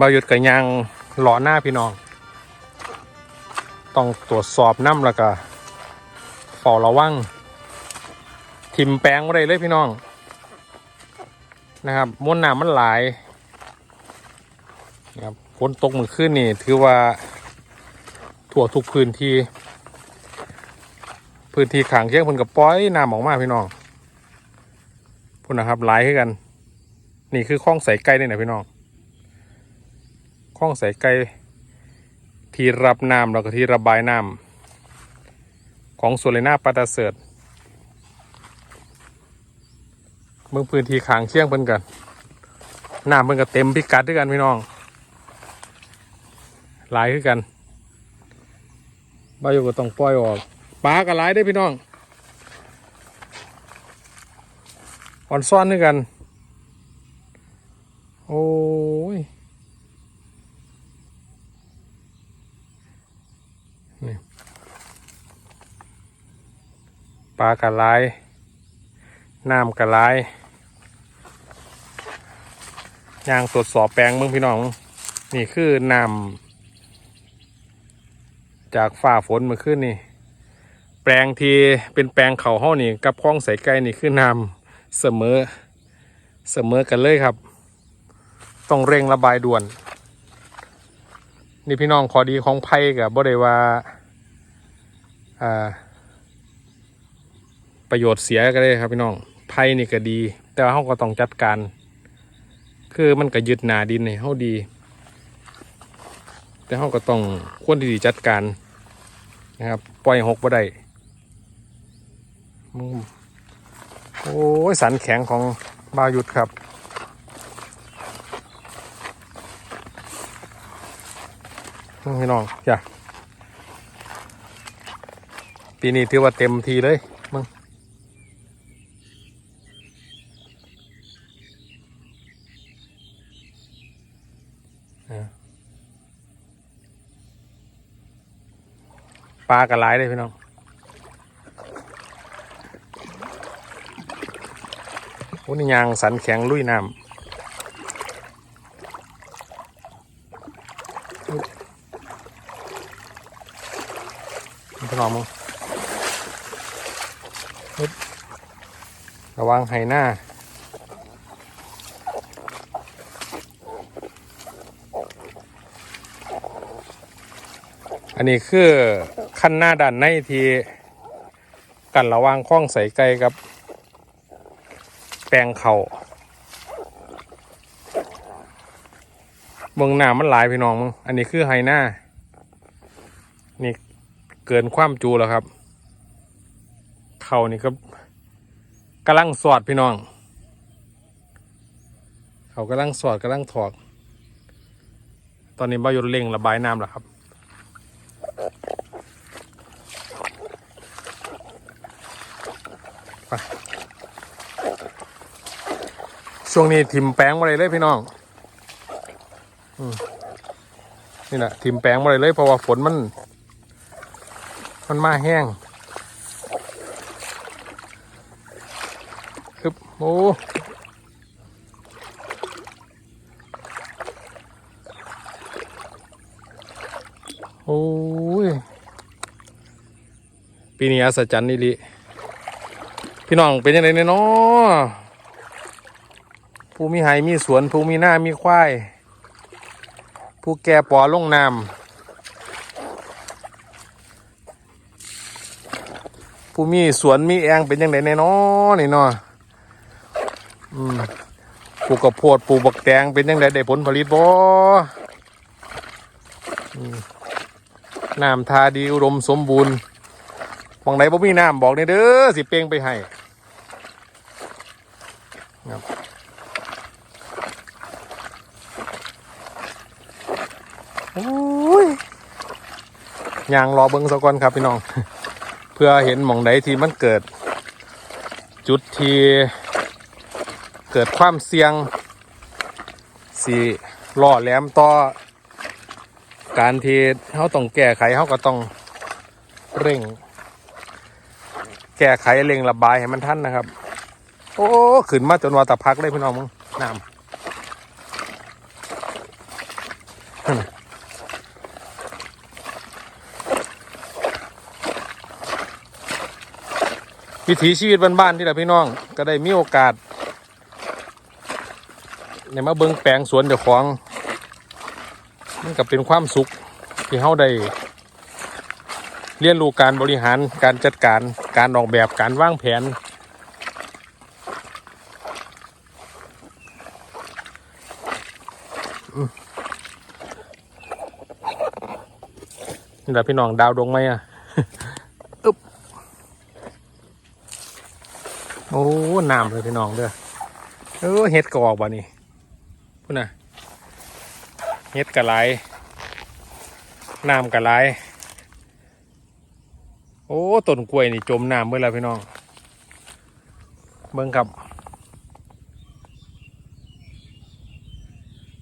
บายุดกับยางหล่อหน้าพี่น้อง ต้องตรวจสอบน้ำแล้วก็เฝ้าระวังทิมแปลงไว้ได้เลยพี่น้อง นะครับมวลน้ำมันหลายนะครับฝนตกมือขึ้นนี่ถือว่าทั่วทุกพื้นที่ พื้นที่ขางเคียงเพิ่นกับปล่อยน้ำออกมาพี่น้องพุ่นนะครับหลายขึ้นกัน นี่คือคลองใส่ไก่เนี่ยนะพี่น้อง คลองใส่ไก่ที่รับน้ำแล้วก็ที่ระบายน้ำของสวนเลนาปาตาเสิร์ตเมืองพื้นที่ขางเชียงเพิ่นกันน้ำเพิ่นก็เต็มพิกัดด้วยกันพี่น้องหลายขึ้นกันบาอยู่ก็ต้องปล่อยออกปลาก็หลายได้พี่น้องอ่อนซ่อนด้วยกัน โอ้ย ปลากระไลน้ำกระไลยยางตรวจสอบแปลงมืองพี่น้อง นี่คือน้ำจากฝ่าฝนมื่อคืนนี่ แปลงทีเป็นแปลงเขาห้อนี่ กับคลองใสไก่นี่คือน้ำเสมอเสมอกันเลยครับ ต้องเร่งระบายด่วน นี่พี่น้องขอดีของไผ่กับบ่ได้ว่าอ่า ประโยชน์เสียก็ได้ครับพี่น้องไผ่นี่ก็ดี แต่ว่าเขาก็ต้องจัดการ คือมันก็ยึดหนาดินในเขาดี แต่เขาก็ต้องควรที่จะจัดการนะครับปล่อยหกบ่ได้โอ้ยสันแข็งของบายุดครับพี่น้องจ้ะปีนี้ถือว่าเต็มทีเลยมึง ปลากระไรเลยพี่น้องโอ้นี่ยางสันแข็งลุยน้ำพี่น้องมึงระวังไหหน้าอันนี้คือ ขั้นหน้าด้านในที่กันระวางข้องใส่ไก่กับ แปลงเขาเมืองหนามันหลายพี่น้องมึงอันนี้คือไฮหน้า นี่เกินความจูแล้วครับ เขานี่ก็กำลังสอดพี่น้อง เขากำลังสอดกำลังถอกตอนนี้บายนเร่งระบายน้ำแล้วครับ ช่วงนี้ทิมแป้งมาเลยเลยพี่น้องอนี่แหละทิมแป้งมาเลยเลยเพราะว่าฝนมัน มันมาแห้งคือโอ้โอ้ยปีนี้อัศจรรย์นี่ลิ พี่น้องเป็นยังไงเนี่ยเนาะผู้มีไหมีสวนผู้มีหน้ามีควาย ผู้แก่ปอลงน้ำผู้มีสวนมีแองเป็นยังไงในน้อนี่เนาะอืมปลูกกระโพดปลูกบักแตงเป็นยังไงได้ผลผลิตบ่น้ำทาดีอุดมสมบูรณ์บางไหนบ่มีน้ำบอกในเด้อสิเปลงไปให้ ยางรอเบิ้งสะก่อนครับพี่น้อง เพื่อเห็นหม่องใดที่มันเกิด จุดที่เกิดความเสี่ยงสีล่อแหลมต่อ การที่เขาต้องแก้ไขเขาก็ต้องเร่ง แก้ไขเร่งระบายให้มันทันนะครับ โอ้ขึ้นมาจนวาตะพักเลยพี่น้องมึงน้ำนั่นน่ะ วิถีชีวิตบ้านๆที่ละพี่น้อง ก็ได้มีโอกาสในมาเบิงแปลงสวนเจ้าของมันก็เป็นความสุขที่เขาได้เรียนรู้การบริหารการจัดการการออกแบบการวางแผน นี่แหละพี่น้องดาวดวงไหมอะ อึ๊บ โอ้น้ำเลยพี่น้องเด้อเออเฮ็ดกอกบ่นี่พุ่นน่ะเฮ็ดกะไหลน้ำกะไหลโอ้ต้นกล้วยนี่จมน้ำเมื่อแล้วพี่น้อง เบิ่งครับ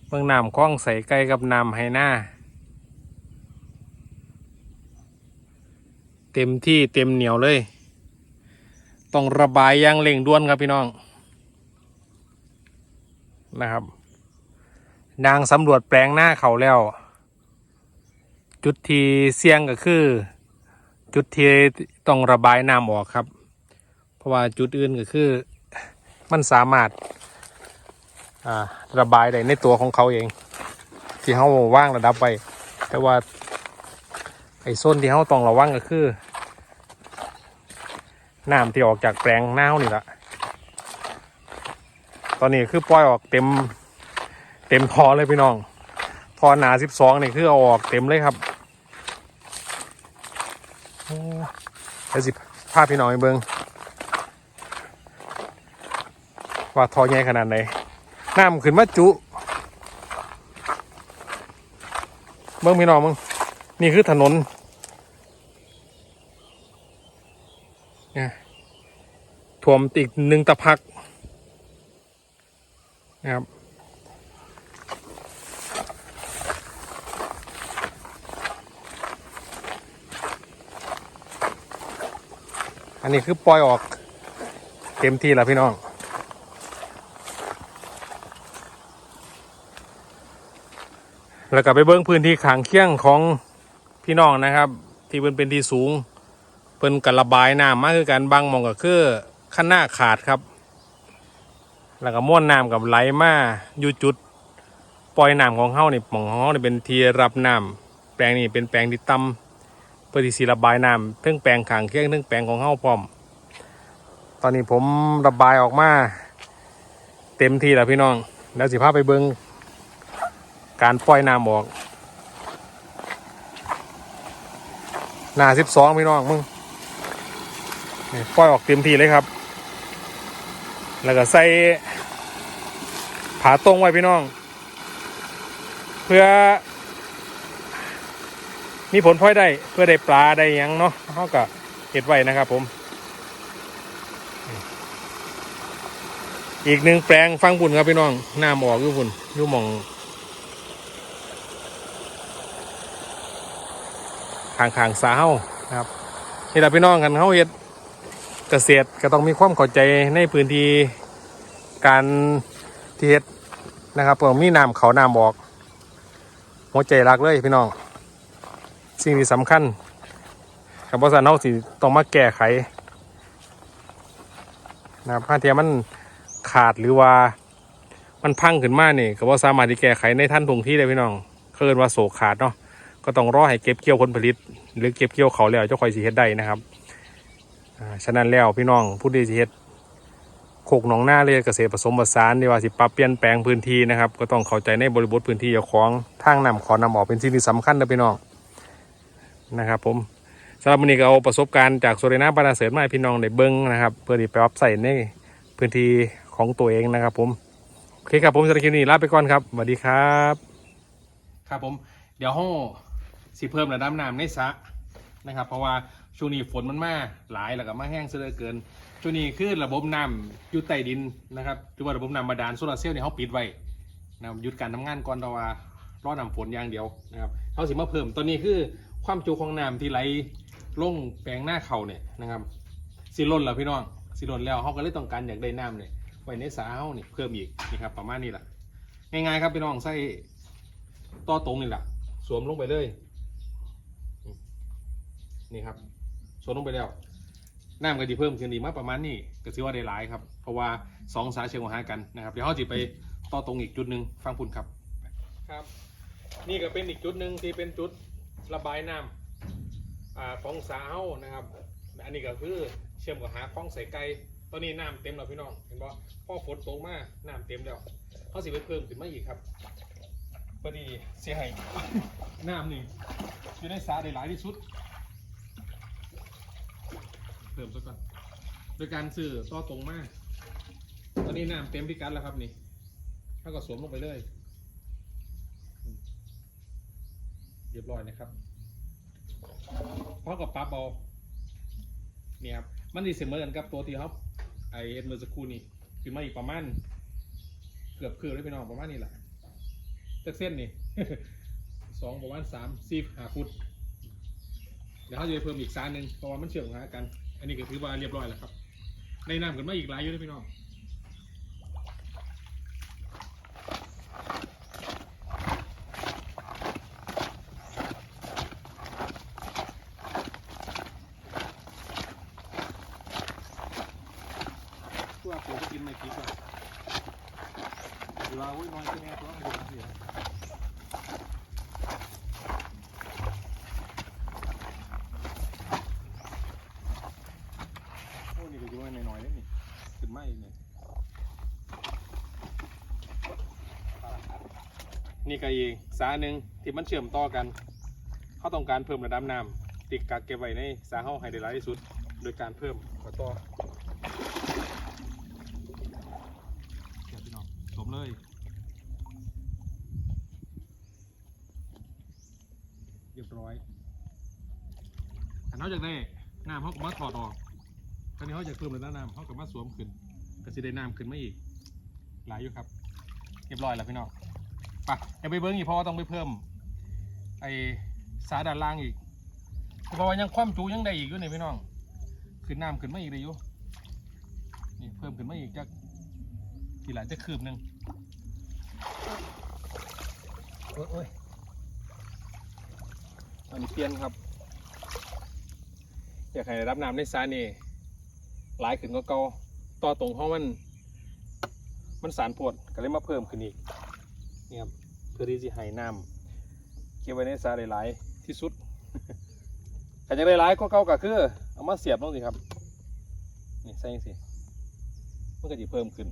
เบิ่งน้ำคล้องใส่ใกล้กับน้ำไหหน้า เต็มที่เต็มเหนียวเลย ต้องระบายอยางเร่งด่วนครับพี่น้อง นะครับ นางสำรวจแปลงหน้าเขาแล้ว จุดที่เสี่ยงก็คือ จุดที่ต้องระบายน้ำออกครับ เพราะว่าจุดอื่นก็คือ มันสามารถาระบายได้ในตัวของเขาเอง ที่เขาว่างระดับไว้แต่ว่าไอ้โซนที่เขาต้องระวังก็คือ น้ำที่ออกจากแปลงน้าเฮานี่ละตอนนี้คือปล่อยออกเต็ม เต็มทอเลยพี่น้องทอหนาสิบสองนี่คือเอาออกเต็มเลยครับโอ้วสิพาพพี่น้องไปเบิงว่าทอใหญ่ขนาดไหนน้ำขึ้นมาจุเบิ้งพี่น้องมึงนี่คือถนนเนี่ย ถ่วมอีกหนึ่งตะพักนะครับอันนี้คือปล่อยออกเต็มที่แล้วพี่น้อง แล้วก็ไปเบิ้งพื้นที่ขางเคียงของพี่น้องนะครับ ที่เป็นเป็นที่สูงเพิ่นกระบายน้ำมากคือกันบางมองก็คือ ขั้นหน้าขาดครับ แล้วก็ม้วนน้ำกับไหลมาอยู่จุด ปล่อยน้ำของเฮานี่หมองของเฮานี่เป็นทีรับน้ำแปลงนี้เป็นแปลงที่ต่ำเพื่อที่สิระบายน้ำทั้งแปลงขางเคียงทั้งแปลงของเฮาพร้อม ตอนนี้ผมระบายออกมา เต็มที่แล้วพี่น้อง แล้วสิพาไปเบิ้งการปล่อยน้ำออกหนาสิบสองพี่น้องมึงปล่อยออกเต็มที่เลยครับ แล้วก็ใส่ผาตรงไว้พี่น้อง เพื่อ มีผลพลอยได้เพื่อได้ปลาได้ยังเนาะเขาก็เก็บไว้นะครับผม อีกหนึ่งแปลงฟังบุญครับพี่น้องน้ำออกอยู่บุญอยู่หมองขางขางๆสาเฮานะครับนี่แหละพี่น้องกันเฮาเฮ็ด เกษตรก็ต้องมีความเข้าใจในพื้นที่การที่เฮ็ดนะครับต้องมีน้ำเขาน้ำบอกหัวใจรักเลยพี่น้อง สิ่งที่สำคัญกับภาษาเฮาสิต้องมาแก้ไขนะครับถ้าเทียมันขาดหรือว่ามันพังขึ้นมาเนี่ยก็บ่สามารถที่แก้ไขในท่านทงที่ได้พี่น้องเขาเอินว่าโศกขาดเนาะก็ต้องรอให้เก็บเกี่ยวผลผลิต หรือเก็บเกี่ยวเขาแล้วเจ้าคอยสีเฮ็ดได้นะครับ ฉะนั้นแล้วพี่น้องผู้ที่เฮ็ดโคกหนองหน้าเลยเกษตรผสมผสานที่ว่าสิปรับเปลี่ยนแปลงพื้นที่นะครับ ก็ต้องเข้าใจในบริบทพื้นที่เจ้าของทางนำขอนำออกเป็นสิ่งที่สำคัญนะพี่น้องนะครับ ผมสำหรับวันนี้ก็เอาประสบการณ์จากโซเรนาบานาเสริมมาให้พี่น้องได้เบิ้งนะครับ เพื่อที่ไปรับใส่ในพื้นที่ของตัวเองนะครับ ผมโอเคครับผมสำหรับคลิปนี้ลาไปก่อนครับสวัสดีครับ ครับผม เดี๋ยวห้องสิเพิ่มระดับน้ำในสระ นะครับ เพราะว่าช่วงนี้ฝนมันมาหลายแล้วก็มาแห้งเสียเหลือเกินช่วงนี้คือระบบน้ำอยู่ใต้ดินนะครับหรือว่าระบบน้ำบาดาลโซลาร์เซลล์เนี่ยเขาปิดไว้นะครับหยุดการทำงานก่อนแต่ว่ารอน้ำฝนอย่างเดียวนะครับเขาสิมาเพิ่มตอนนี้คือความจุของน้ำที่ไหลลงแปลงหน้าเขาเนี่ยนะครับสิล้นแล้วพี่น้องสิล้นแล้วเขาก็เลยต้องการอยากได้น้ำเนี่ยไว้ในสาเขานี่เพิ่มอีกนี่ครับประมาณนี้แหละง่ายๆครับพี่น้องใส่ต่อตรงนี่แหละสวมลงไปเลย นี่ครับสวมลงไปแล้วน้ำก็ดีเพิ่มขึ้นดีมากประมาณนี้ก็ถือว่าได้หลายครับ เพราะว่าสองสายเชียงหากันนะครับ เดี๋ยวเขาจะไปต่อตรงอีกจุดหนึ่งฟังพุ่นครับครับ นี่ก็เป็นอีกจุดหนึ่งที่เป็นจุดระบายน้ำอ่าของสาเฮานะครับ อันนี้ก็คือเชื่อมกับหาคลองใส่ไก่ตอนนี้น้ำเต็มแล้วพี่น้องเห็นบ่พ่อฝนตกมากน้ำเต็มแล้วเขาสิไปเพิ่มขึ้นมาอีกครับพอดีเสียให้น้ำนี่อยู่ในสาได้หลายที่สุด เพิ่มซะก่อน โดยการซื้อต่อตรงมาก ตอนนี้น้ำเต็มพิกัดแล้วครับนี่เท่ากับสวมลงไปเลยเรียบร้อยนะครับพร้อมกับปั๊บเอานี่ครับมันดีเสมอกันกับตัวที่เขาไอเอ็ดเมื่อสักครู่นี้คือมาอีกประมาณเกือบคืบเลยพี่น้องประมาณนี้แหละจากเส้นนี่สองประมาณสามสี่ห้าฟุต เดี๋ยวเขาจะไปเพิ่มอีกซานหนึ่งเพราะว่ามันเชื่อมหากัน อันนี้ก็ถือว่าเรียบร้อยแล้วครับในน้ำกันมาอีกหลายอยู่ด้วยพี่น้อง ตัวผมก็กินไม่กี่กว่าเวลาอุ้ยน้อยแค่ไหนตัวดูนะพี่โอ้นี่ก็อยู่ว่าน้อยๆเลยนี่ขึ้นมาอีกเนี่ย นี่ก็อีกสาหนึ่งที่มันเชื่อมต่อกัน เขาต้องการเพิ่มระดับน้ำติดกักเก็บไว้ในสาเฮาให้ได้หลายที่สุด โดยการเพิ่มต่อต่อเดี๋ยวพี่น้องสมเลยเรียบร้อยอันนอกจากได้น้ำเขาก็มาถอดออกตอนนี้เขาจะเพิ่มเลยน้ำเขาก็มาสวมขึ้นก็สิได้น้ำขึ้นมาอีก หลายอยู่ครับ เรียบร้อยแล้วพี่น้อง ไปอย่าไปเบิ้งอีกเพราะว่าต้องไปเพิ่ม ไอ้สาด้านล่างอีกเพราะว่ายังความจุยังได้อีกอยู่นี่พี่น้อง ขึ้นน้ำขึ้นมาอีกเลยอยู่นี่เพิ่มขึ้นมาอีกจากทีหลังจะคืบหนึ่งโอ้ยโอ้ยอันนี้เปลี่ยนครับ อยากให้รับน้ำในซานี่หลายขึ้นก็เก่าต่อตรงเพราะมัน มันสารปวดก็เลยมาเพิ่มขึ้นอีก นี่ครับเพื่อที่จะให้น้ำเก็บไว้ในสาหลายที่สุดถ้าจะได้หลายก็เก่าก็คือ เอามาเสียบลงสิครับนี่ใส่สิมันก็จะเพิ่มขึ้น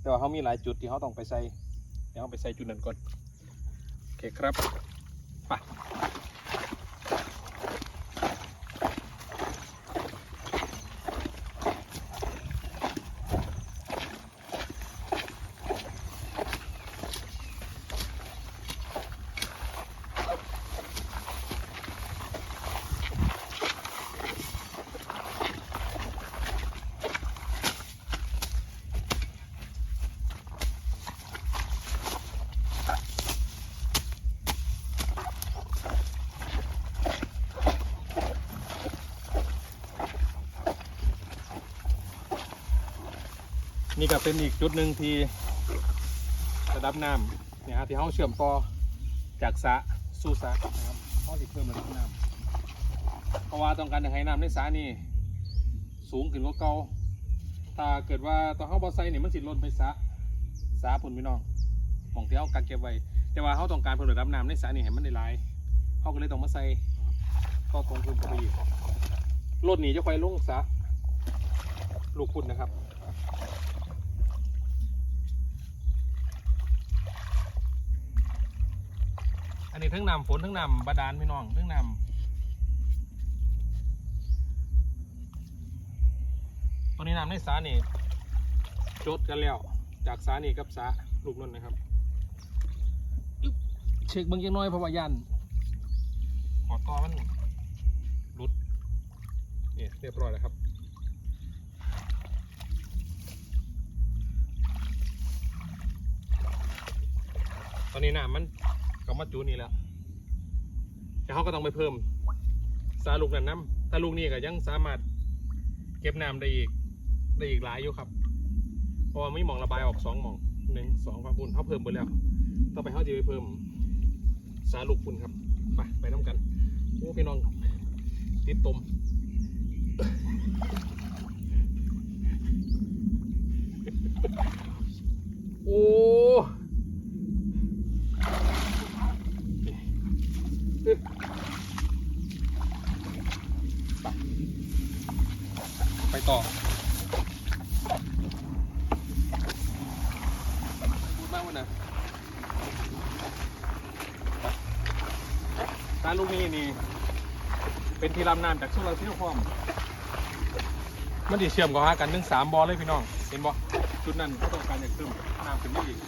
แต่ว่าเขามีหลายจุดที่เขาต้องไปใส่เดี๋ยวเขาไปใส่จุดนั้นก่อนโอเคครับ นี่ก็เป็นอีกจุดหนึ่งที่ระดับน้ำเนี่ยฮะที่เขาเชื่อมต่อจากสระสู่สระนะครับเขาจะเพิ่มระดับน้ำเพราะว่าต้องการจะให้น้ำในสระนี่สูงขึ้นกว่าเก่าถ้าเกิดว่าตอนเขาบอไซเนี่ยมันสิล้นไปสระสระพุ่นพี่น้องมองที่เขากักเก็บไว้ แต่ว่าเขาต้องการเพิ่มระดับน้ำในสระนี่ให้มันได้หลายเขาก็เลยต้องมาใส่ต่อตรงขึ้นไปอีกรถหนีจะคอยลงสระลูกคุณนะครับ นนี้ทั้งนำฝนทั้งนำบาดาลพี่น้องทั้งนำตอนนี้น้ำในสาเนี่โจดกันแล้ว จากสาเนี่กับสาลูกนั่นนะครับเช็คเบางยังน้อยเพราะว่ายันขอต่อมันหลุดนี่เรียบร้อยแล้วครับตอนนี้น้ำมัน ก็มาจูนี่แล้วแต่เขาก็ต้องไปเพิ่มสาลูกนั่นน้ำถ้าลูกนี้ก็ยังสามารถเก็บน้ำได้อีกได้อีกหลายอยู่ครับเพราะว่ามีหมองระบายออกสองหมองหนึ่งสองฟังปุ่นเขาเพิ่มไปแล้ว ต่อไปเขาจะไปเพิ่มสาลูกปุ่นครับไปไปน้ำกันโอ้พี่น้องติดตมโอ้ไปไปต่อ พูดบ้างวันนะตาลูกนี้นี่ เป็น ที่ลำน้ำจากโซลาร์เซลล์พร้อมมันดีเชื่อมกับหากันถึงสามบอลเลยพี่น้อง เห็นบ่จุดนั้นเขาต้องการอยากเพิ่มน้ำขึ้นมาอีก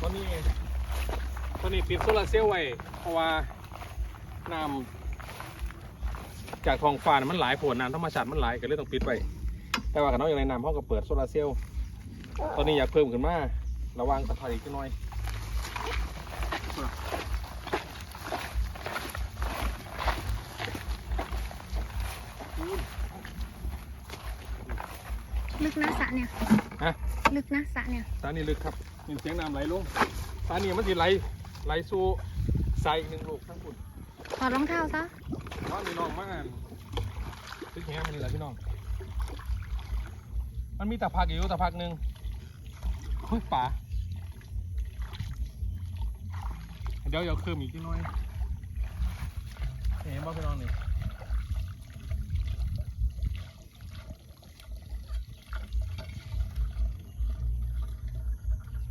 ตอนนี้ตอนนี้ปิดโซลาร์เซลล์ไว้เพราะว่าน้ำจากท้องฟ้านะมันหลายผลน้ำธรรมชาติมันหลายก็เลยต้องปิดไว้แต่ว่าขันเอาอย่างไรน้ำเขาก็เปิดโซลาร์เซลล์ตอนนี้อยากเพิ่มขึ้นมา ระวังสะพานอีกหน่อยลึกนะสระเนี่ย ฮะ ลึกนะสระเนี่ย ตานี่ลึกครับมีเสียงน้ำไหลลงตานี่มันจะไหลไหลสู่ใส่หนึ่งลูกทั้งคุณถอดรองเท้าซะว่ามีน้องมากตึกแง่มันนี่แหละพี่น้อง มันมีแต่พักอยู่แต่พักหนึ่งเฮ้ยป่าเดี๋ยวเดี๋ยวเพิ่มอีกนิดหน่อยเห็นบ่พี่น้องนี่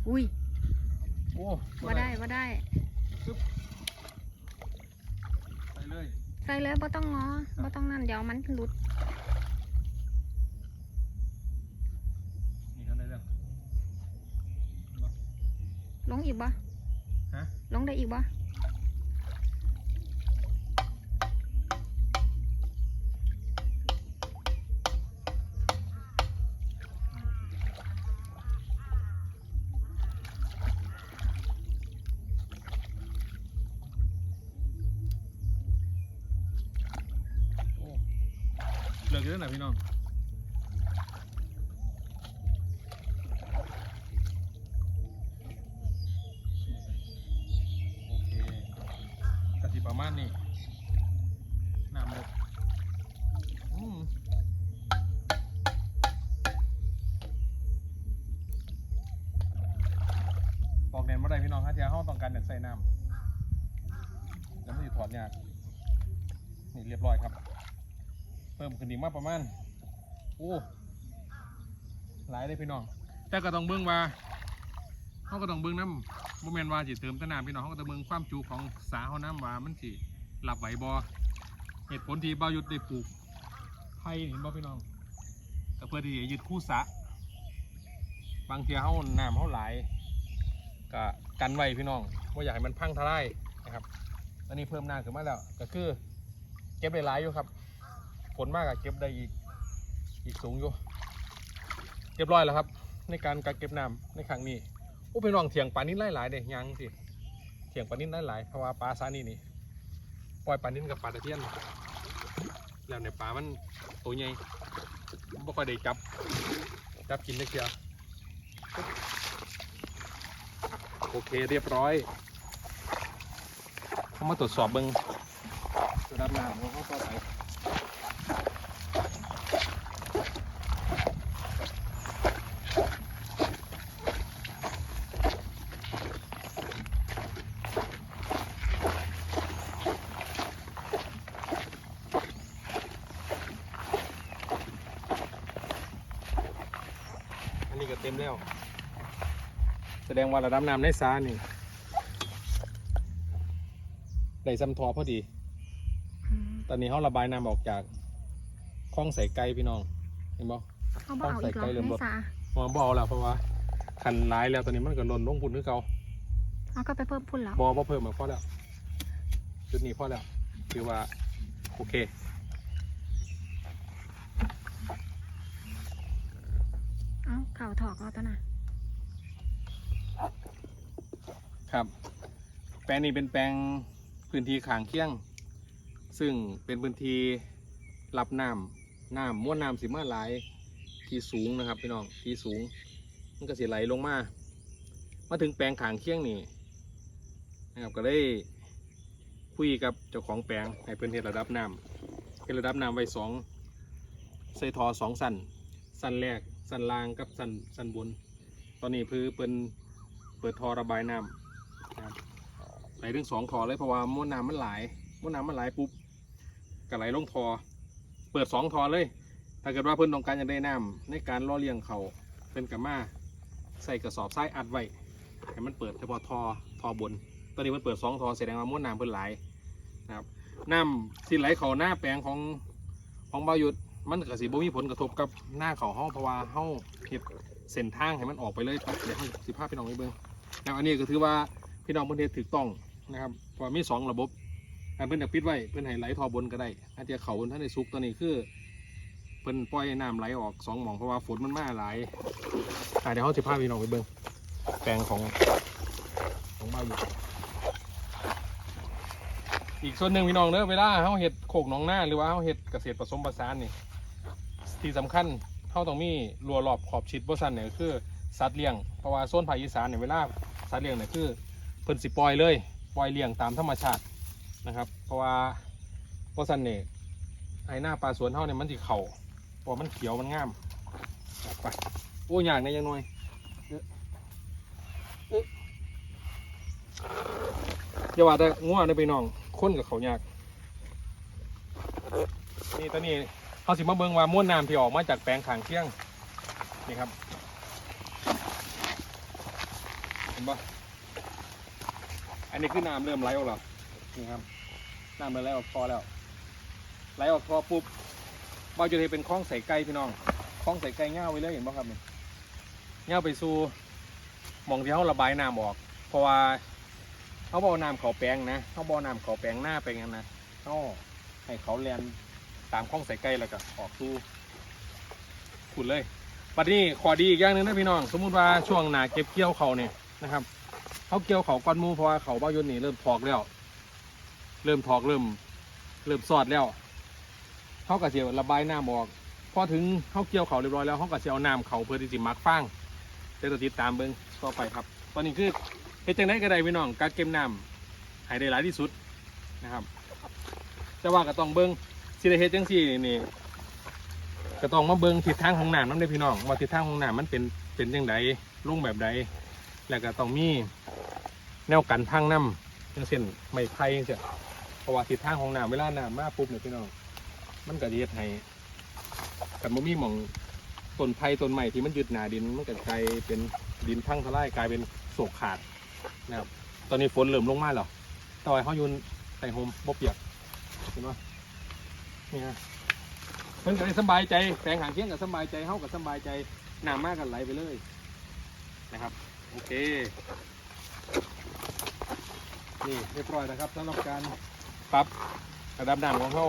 อุ้ยโอ้ว่าได้ว่าได้ ไปเลย ใส่เลยบ่ต้องงอบ่ต้องนั่นเดี๋ยวมันหลุด นี่ทำได้แล้วลงอีกบ่ฮะลงได้ อีกบ่โอ้เลิกเยอะหน่อยพี่น้อง นี่มาประมาณโอ้หลายเลยพี่น้อง แต่ก็ต้องเบิ่งว่าเขาก็ต้องเบิ่งน้ำบ่แม่นว่าสิเติมต่น้ำพี่น้องเขาก็ต้องเบิ่งความจุของสาเขาน้ำว่ามันสิรับไหวบ่เหตุผลที่บ่าวยุดได้ปลูกไผ่เห็นบ่พี่น้องก็เพื่อที่จะยึดคู่สะบางเทีเขาน้ำเขาหลายก็กันไว้พี่น้องว่าอยากให้มันพังทลายนะครับอันนี้เพิ่มน้ำขึ้นมาแล้วก็คือเก็บได้หลายอยู่ครับ ผลมากอะเก็บได้อีกอีกสูงอยู่เรียบร้อยแล้วครับ ในการกักเก็บน้ำในครั้งนี้โอ้เป็นรองเถียงปลานิ่นหลายๆเด้ยังสิเถียงปลานิ่นหลายๆเพราะว่าปลาซานี่นี่ปล่อยปลานิ่นกับปลาตะเพียนแล้วในปลามันตัวใหญ่ไม่ค่อยได้จับจับกินได้เชียวโอเคเรียบร้อยเขามาตรวจสอบเบิ้งระดับน้ำของเขาต่อไป อันนี้ก็เต็มแล้ว แส ดงว่าระดับน้ำในสานี่ได้ซ้ำทอพอดีอืมตอนนี้เขาระบายน้ำออกจากคลองใส่ไก่พี่น้อง เห็นบ่เขาบ่เอาอีกเหรอใส่ไกลเริ่มในลดสระมาบ่เอาแล้วเพราะว่าคันร้ายแล้วตอนนี้มันก็หล่นลงพุ่นคือเก่าอเอาก็ไปเพิ่มพุ่นแล้วบอบ่เพิ่มมาพอแล้วจุดนี้พอแล้วคือว่าโอเคเอาเข่าถอกเอาตัวน่ะ ครับ แปลงนี้เป็นแปลงพื้นที่ขางเคียง ซึ่งเป็นพื้นที่รับน้ำน้ำม้วนน้ำสิมาไหลายที่สูงนะครับพี่น้องที่สูง มันก็สิไหลลงมา มาถึงแปลงขางเคียงนี่นะครับก็ได้คุยกับเจ้าของแปลงให้เพิ่นเฮ็ดระดับน้ำเป็นระดับน้ำไว้สองใส่ทอสองสันสันแรกสันล่างกับสันสันบน ตอนนี้คือเปิน เปิดทอระบายน้ำนะครับไหลถึงสองทอเลยเพราะว่ามวลน้ำมันไหลมวลน้ำมันไหลปุ๊บก็ไหลลงทอเปิดสองทอเลย ถ้าเกิดว่าเพิ่นต้องการจะได้น้ำในการล่อเลี้ยงเขาเป็นกับมาใส่กระสอบทรายอัดไว้ให้มันเปิดเฉพาะทอทอบน ตอนนี้มันเปิดสองทอแสดงว่ามวลน้ำเพิ่นไหลนะครับน้ำที่ไหลเขาหน้าแปลงของของบายุดมันก็สิบ่มีผลกระทบกับหน้าเขาเฮาเพราะว่าเฮาเฮ็ด เส้นทางให้มันออกไปเลยครับเดี๋ยวให้สิภาพพี่น้องไปเบิ่งแล้วอันนี้ก็ถือว่าพี่น้องเพิ่นเฮ็ดถูกต้องนะครับเพราะว่ามีสองระบบอันเพิ่นจะปิดไว้เพิ่นให้ไหลทอบนก็ได้อาจจะเขาเพิ่นท่านในซุกตอนนี้คือเพิ่นปล่อยน้ำไหลออกสองหม่องเพราะว่าฝนมันมาหลายเดี๋ยวเขาสิภาพพี่น้องไปเบิ่งแปลงของของบ้านอยู่อีกส่วนหนึ่งพี่น้องเด้อเวลาเขาเฮ็ดโขกหนองหน้าหรือว่าเขาเฮ็ดเกษตรผสมผสานนี่ที่สำคัญ เขาต้องมีรัวรอบขอบชิดบ่ซันเนี่ยคือสัตว์เลี้ยงเพราะว่าโซนภาคอีสานเนี่ยเวลาสัตว์เลี้ยงเนี่ยคือเพิ่นสิปล่อยเลยปล่อยเลี้ยงตามธรรมชาตินะครับ เพราะว่าบ่ซันเนี่ยไอหน้าปลาสวนเฮาเนี่ยมันสิเข่าเพราะมันเขียวมันงามไปโอ้ยากในยังน้อยเด้อย่าว่าแต่ง่วงเด้อพี่น้องคนกับเขายากนี่ตอนนี้ เขาสิมาเบิ่งว่าม้วนน้ำที่ออกมาจากแปลงขางเที่ยงนี่ครับเห็นปะอันนี้คือน้ำเริ่มไหลออกแล้วนี่ครับน้ำเริ่มไหลออกท่อแล้วไหลออกท่อปุ๊บเราจะได้เป็นคลองใส่ไก่พี่น้องคลองใส่ไก่เง่าไปเลยเห็นปะครับนี่เง่าไปสู่มองที่เขาระบายน้ำออก เพราะว่าเขาบเอน้ำเขาแปลงนะเขาบเอน้ำเขาแปลงหน้าไปงั้นนะเขาให้เขาแลนามข้องใส่ไก่แล้วก็ออกสู่ขุดเลยปัดนี้ขอดีอีกอย่างหนึ่งนะพี่น้อง สมมุติว่าช่วงหนาเก็บเกี่ยวเขาเนี่ยนะครับเขาเกี่ยวเขาก้อนมูเพราะว่าเขาบ้ายนนี่เริ่มถอกแล้ว เริ่มถอกเริ่ม เริ่มสอดแล้วเขาก็เสียระบายน้ำออกพอถึงเขาเกี่ยวเขาเรียบร้อยแล้วเขาก็เสียเอาน้ำเขาเพื่อที่จะมักฟางเดี๋ยวเราติดตามเบิ้งต่อไปครับ ตอนนี้คือเฮ็ดจังไดก็ได้พี่น้องการเก็บน้ำให้ได้หลายที่สุดนะครับ แต่ว่าก็ต้องเบิ้ง สิได้เฮ็ดจังซี่นี่ก็ต้องมาเบิ่งทิศทางของน้ำนำเด้อพี่น้องว่าทิศทางของน้ำมันเป็นเป็นจังไดลงแบบใดแล้วก็ต้องมีแนวกันทางน้ำจังเช่นไม้ไผ่จังซี่เพราะว่าทิศทางของน้ำเวลาน้ำมาปุ๊บเนี่ยพี่น้องมันก็สิเฮ็ดให้กันบ่มีหม่องต้นไผ่ต้นไม้ที่มันยึดหนาดินมันก็กลายเป็นดินพังทลายกลายเป็นโศกขาดนะครับตอนนี้ฝนเริ่มลงมาแล้วต่ว่าเฮายู่ใต้โฮมบ่เปียกเห็นบ่ นี่ฮะเพิ่นก็ได้สบายใจแสงหางเคียงกับสบายใจเฮากับสบายใจน้ำมากกันไหลไปเลยนะครับ โอเค นี่เรียบร้อยนะครับสำหรับการปรับกระดับน้ำของเฮา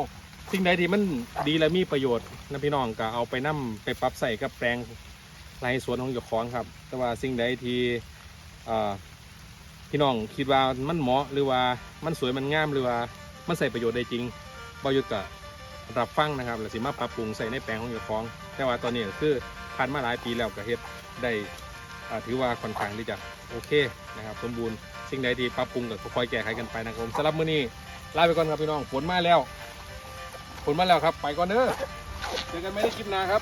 สิ่งใดที่มันดีและมีประโยชน์นะพี่น้องก็เอาไปนํไปปรับใส่กับแปลงไรสวนของเจ้าของครับ แต่ว่าสิ่งใดที่พี่น้องคิดว่ามันเหมาะหรือว่ามันสวยมันงามหรือว่ามันใส่ประโยชน์ได้จริงบอยุทธก็ รับฟังนะครับแล้วสิมาปรับปรุงใส่ในแปลงของเจ้าของ แต่ว่าตอนนี้ก็คือผ่านมาหลายปีแล้วก็เฮ็ดได้ถือว่าค่อนข้างที่จะโอเคนะครับสมบูรณ์สิ่งใดที่ปรับปรุงก็ค่อยแก้ไขกันไปนะครับผมสำหรับมื้อนี้ลาไปก่อนครับพี่น้องฝนมาแล้วฝนมาแล้วครับ ไปก่อนเด้อเจอกันไม่ได้คลิปหนาครับ